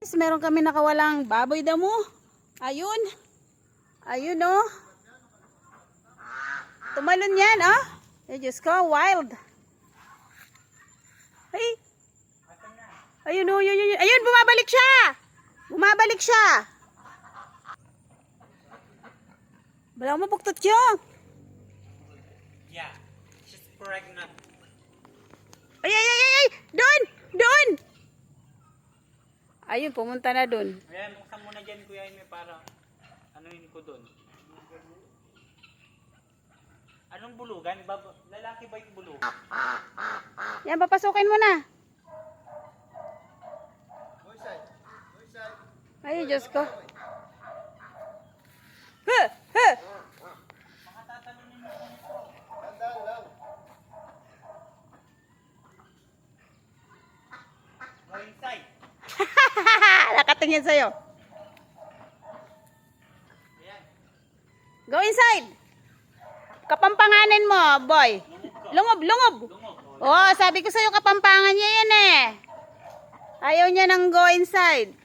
Guys, meron kami nakawalang baboy damo. Ayun. Ayun oh. Tumalon yan oh. Eh, Diyos ko, wild. Ay. Ayun oh, yun, yun, yun. Ayun, bumabalik siya. Bumabalik siya. Bala mo puktot siya. Yeah, she's pregnant. Ay, ay, ay, ay, ay. Doon, doon. Ayun, pumunta na doon. Ayan, buksan mo na dyan, Kuya Jaime, para anuin ko doon. Anong bulugan? Bab lalaki ba yung bulugan? Yan, papasukin mo na. Ay, Diyos ko. Huh, huh. Go inside. Nakatingin sa'yo. Go inside. Kapampanganin mo, boy. Lungob, lungob. Lungo. Oh, sabi ko sa'yo kapampangan niya yan eh. Ayaw niya nang go inside.